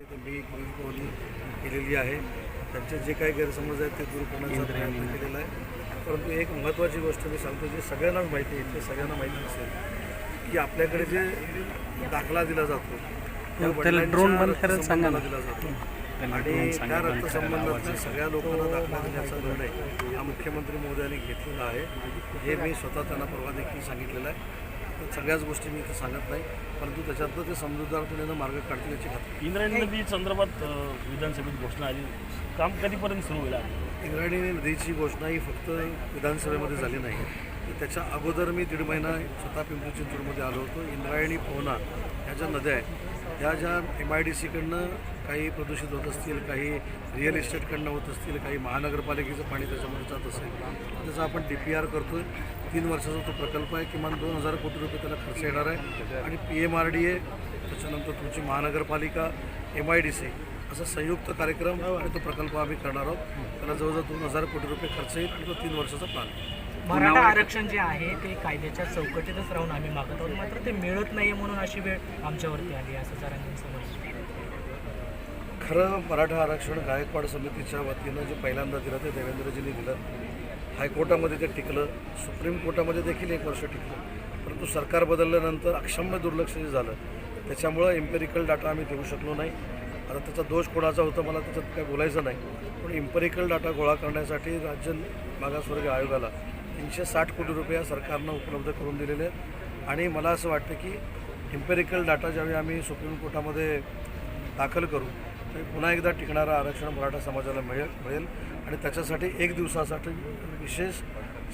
मी कोणी केलेली आहे. त्यांचे जे काही गैरसमज आहेत ते दूर करण्याचा प्रयत्न केलेला आहे. परंतु एक महत्त्वाची गोष्ट मी सांगतो जे सगळ्यांनाच माहिती आहे ते सगळ्यांना माहिती नसेल की आपल्याकडे जे दाखला दिला जातो त्या वडिलांच्या. रक्तसंबंधाला दिला जातो. आणि त्या रक्तसंबंधातल्या सगळ्या लोकांना दाखला देण्याचा निर्णय हा मुख्यमंत्री मोदयांनी घेतलेला आहे. हे मी स्वतः त्यांना परवा देखील सांगितलेलं आहे. तर सगळ्याच गोष्टी मी इथं सांगत नाही. परंतु त्याच्यातनं ते समजूतदारपणे मार्ग काढतील याची खात्री. इंद्रायणी नदी संदर्भात विधानसभेत घोषणा आली. काम कधीपर्यंत सुरू होईल आहे? इंद्रायणी नदीची घोषणा ही फक्त विधानसभेमध्ये झाली नाही. तर त्याच्या अगोदर मी दीड महिना स्वतः पिंपरी चिंचवडमध्ये आलो होतो. इंद्रायणी पवना ह्या ज्या नद्या आहेत त्या ज्या एम आय डी सीकडनं काही प्रदूषित होत असतील काही रिअल इस्टेटकडनं होत असतील काही महानगरपालिकेचं पाणी त्याच्यामध्ये जात असेल त्याचा आपण डी पी आर करतो आहे तीन वर्षाचा तो प्रकल्प आहे किमान दोन हजार कोटी रुपये त्याला खर्च येणार आहे. आणि P M R D A त्याच्यानंतर तुमची महानगरपालिका एम आय डी सी असा संयुक्त कार्यक्रम आणि तो प्रकल्प आम्ही करणार आहोत. त्याला जवळजवळ दोन हजार कोटी रुपये खर्च येईल आणि तो तीन वर्षाचा प्लॅन मराठा आरक्षण जे आहे ते कायद्याच्या चौकटीतच राहून आम्ही मागत आहोत. मात्र ते मिळत नाही म्हणून अशी वेळ आमच्यावरती आली असं सरांनी समजलं खरं मराठा आरक्षण गायकवाड समितीच्या वतीनं जे पहिल्यांदा दिलं ते देवेंद्रजींनी दिलं. हायकोर्टामध्ये ते टिकलं सुप्रीम कोर्टामध्ये देखील एक वर्ष टिकलं. परंतु सरकार बदलल्यानंतर अक्षम्य दुर्लक्ष जे झालं. त्याच्यामुळं इम्पेरिकल डाटा आम्ही देऊ शकलो नाही. आता त्याचा दोष कोणाचा होता मला त्याच्यात काय बोलायचं नाही. पण इम्पेरिकल डाटा गोळा करण्यासाठी राज्य मागासवर्गीय आयोगाला तीनशे साठ कोटी रुपये या सरकारनं उपलब्ध करून दिलेले आहेत. आणि मला असं वाटतं की इम्पेरिकल डाटा ज्यावेळी आम्ही सुप्रीम कोर्टामध्ये दाखल करू तर पुन्हा एकदा टिकणारं आरक्षण मराठा समाजाला मिळेल मिळेल. आणि त्याच्यासाठी एक दिवसासाठी विशेष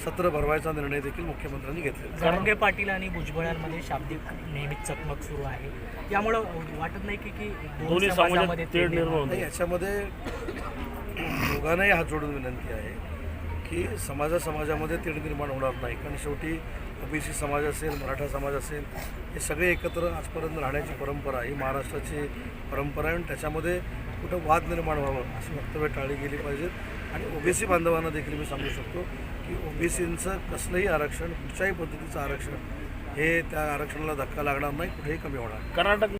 सत्र भरवायचा निर्णय देखील मुख्यमंत्र्यांनी घेतलेला आहे. जरांगे पाटील आणि भुजबळांमध्ये शाब्दिक नेहमीच चकमक सुरू आहे. त्यामुळं वाटत नाही की की दोन दोन्ही समाजामध्ये ते याच्यामध्ये दोघांनाही हात जोडून विनंती आहे. की समाजा समाजामध्ये तेढ निर्माण होणार नाही. कारण शेवटी ओबीसी समाज असेल मराठा समाज असेल हे सगळे एकत्र आजपर्यंत राहण्याची परंपरा ही महाराष्ट्राची परंपरा आहे आणि त्याच्यामध्ये कुठं वाद निर्माण व्हावं अशी वक्तव्य टाळली गेली पाहिजेत. आणि ओबीसी बांधवांना देखील मी सांगू शकतो की ओबीसींचं कसलंही आरक्षण कुठच्याही पद्धतीचं आरक्षण हे त्या आरक्षणाला धक्का लागणार नाही कुठेही कमी होणार कर्नाटक